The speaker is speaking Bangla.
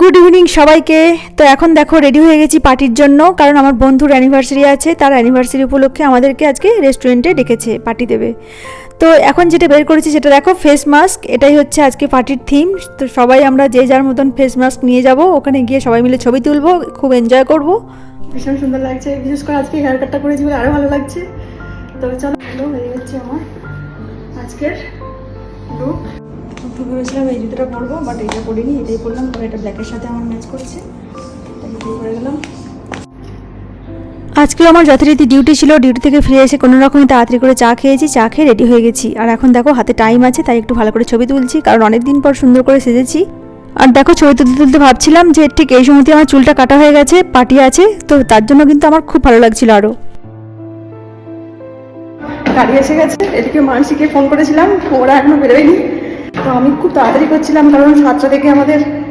গুড ইভিনিং সবাইকে। তো এখন দেখো রেডি হয়ে গেছি পার্টির জন্য, কারণ আমার বন্ধুর অ্যানিভার্সারি আছে, তার অ্যানিভার্সারি উপলক্ষে আমাদেরকে আজকে রেস্টুরেন্টে ডেকেছে পার্টি দেবে। তো এখন যেটা বের করেছি সেটা দেখো ফেস মাস্ক এটাই হচ্ছে আজকে পার্টির থিম তো সবাই আমরা যে যার মতন ফেস মাস্ক নিয়ে যাব, ওখানে গিয়ে সবাই মিলে ছবি তুলবো, খুব এনজয় করব। ভীষণ সুন্দর লাগছে, বিশেষ করে আজকে হেয়ার কাটটা করেছি বলে আরও ভালো লাগছে। তো চলো হয়ে যাচ্ছে আমার আজকের লুক একটু ভেবেছিলাম এই জুতোটা পরবো বাট এটা পরিনি এটাই পরলাম কারণ এটা ব্ল্যাকের সাথে আমার ম্যাচ করছে। তাই এটাই পরে গেলাম। আজকেও আমার যথারীতি ডিউটি ছিল ডিউটি থেকে ফিরে এসে কোনো রকমই তাড়াতাড়ি করে চা খেয়েছি চা খেয়ে রেডি হয়ে গেছি। আর এখন দেখো হাতে টাইম আছে তাই একটু ভালো করে ছবি তুলছি কারণ অনেক দিন পর সুন্দর করে সেজেছি। আর দেখো ছবি তুলতে তুলতে ভাবছিলাম যে ঠিক এই সময়তে আমার চুলটা কাটা হয়ে গেছে পাটি আছে তো তার জন্য কিন্তু আমার খুব ভালো লাগছিল আরও গাড়ি এসে গেছে এদিকে মানসিকে ফোন করেছিলাম ওরা এখনও বেরোয়নি। তো আমি খুব তাড়াতাড়ি করছিলাম কারণ সাতটা থেকে আমাদের